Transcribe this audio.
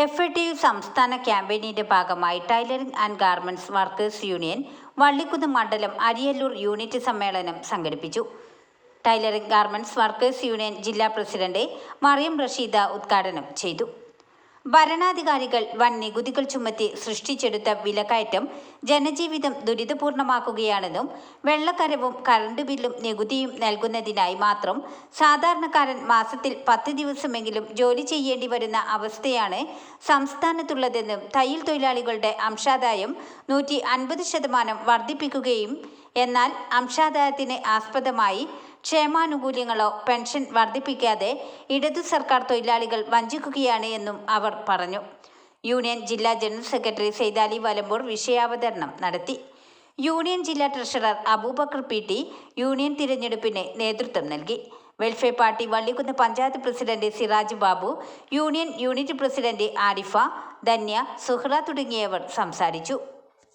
F T U സംസ്ഥാന ക്യാമ്പയിനിന്റെ ഭാഗമായി tailoring and garments workers union Vallikkunnu മണ്ഡലം അരിയല്ലൂർ യൂണിറ്റ് സമ്മേളനം സംഘടിപ്പിച്ചു. ടൈലറിംഗ് ഗാർമെന്റ്സ് വർക്കേഴ്സ് യൂണിയൻ ജില്ലാ പ്രസിഡന്റ് മറിയം റഷീദ ഉദ്ഘാടനം ചെയ്തു. ഭരണാധികാരികൾ വൻ നികുതികൾ ചുമത്തി സൃഷ്ടിച്ചെടുത്ത വിലക്കയറ്റം ജനജീവിതം ദുരിതപൂർണമാക്കുകയാണെന്നും വെള്ളക്കരവും കറണ്ട് ബില്ലും നികുതിയും നൽകുന്നതിനായി മാത്രം സാധാരണക്കാരൻ മാസത്തിൽ പത്ത് ദിവസമെങ്കിലും ജോലി ചെയ്യേണ്ടി വരുന്ന അവസ്ഥയാണ് സംസ്ഥാനത്തുള്ളതെന്നും തയ്യൽ തൊഴിലാളികളുടെ അംശാദായം നൂറ്റി അൻപത് ശതമാനം വർദ്ധിപ്പിക്കുകയും എന്നാൽ അംശാദായത്തിന് ആസ്പദമായി ക്ഷേമാനുകൂല്യങ്ങളോ പെൻഷൻ വർദ്ധിപ്പിക്കാതെ ഇടതു സർക്കാർ തൊഴിലാളികൾ വഞ്ചിക്കുകയാണ് എന്നും അവർ പറഞ്ഞു. യൂണിയൻ ജില്ലാ ജനറൽ സെക്രട്ടറി സൈതാലി വലമ്പൂർ വിഷയാവതരണം നടത്തി. യൂണിയൻ ജില്ലാ treasurer Abubakar P T union തിരഞ്ഞെടുപ്പിന് നേതൃത്വം നൽകി. Welfare party Vallikkunnu panchayat president Siraj Babu union unit president Arifa Dhanya Suhra തുടങ്ങിയവർ സംസാരിച്ചു.